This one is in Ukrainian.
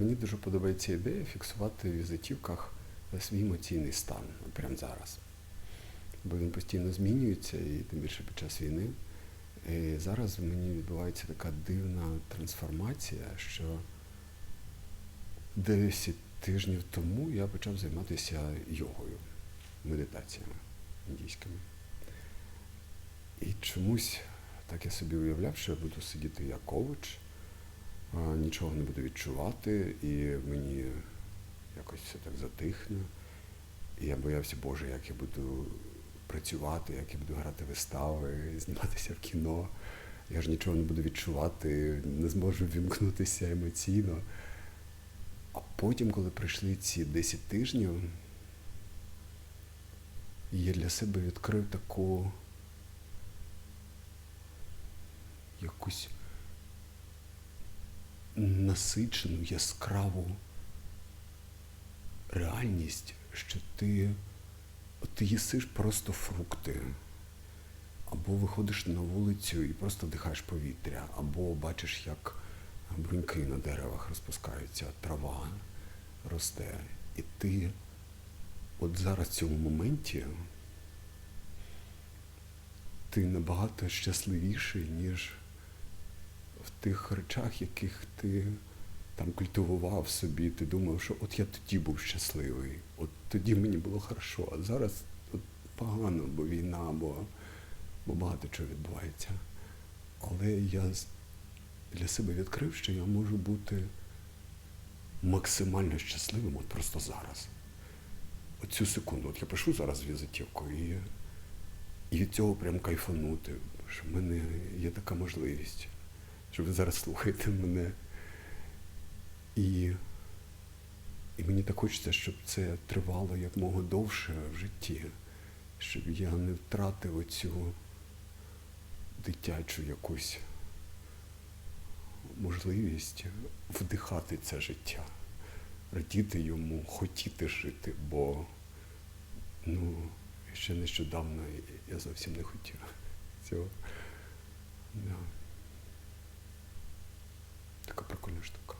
мені дуже подобається ідея фіксувати в візитівках свій емоційний стан прямо зараз. Бо він постійно змінюється, і тим більше під час війни. І зараз мені відбувається така дивна трансформація, що 10 тижнів тому я почав займатися йогою, медитаціями індійськими. І чомусь так я собі уявляв, що я буду сидіти як а, нічого не буду відчувати, і мені якось все так затихне. І я боявся, Боже, як я буду працювати, як я буду грати вистави, зніматися в кіно. Я ж нічого не буду відчувати, не зможу вімкнутися емоційно. А потім, коли прийшли ці 10 тижнів, я для себе відкрив таку якусь насичену, яскраву реальність, що ти, ти їсиш просто фрукти, або виходиш на вулицю і просто дихаєш повітря, або бачиш, як бруньки на деревах розпускаються, трава росте. І ти от зараз в цьому моменті ти набагато щасливіший, ніж в тих речах, яких ти там культивував собі, ти думав, що от я тоді був щасливий, от тоді мені було хорошо, а зараз от погано, бо війна, бо, бо багато чого відбувається. Але я для себе відкрив, що я можу бути максимально щасливим от просто зараз. Оцю секунду, от я пишу зараз візитівку і, і від цього прям кайфанути, що в мене є така можливість, що ви зараз слухаєте мене. І, і мені так хочеться, щоб це тривало якмога довше в житті, щоб я не втратив оцю дитячу якусь можливість вдихати це життя, радіти йому, хотіти жити, бо ну, ще нещодавно я зовсім не хотів цього. Така прикольна штука.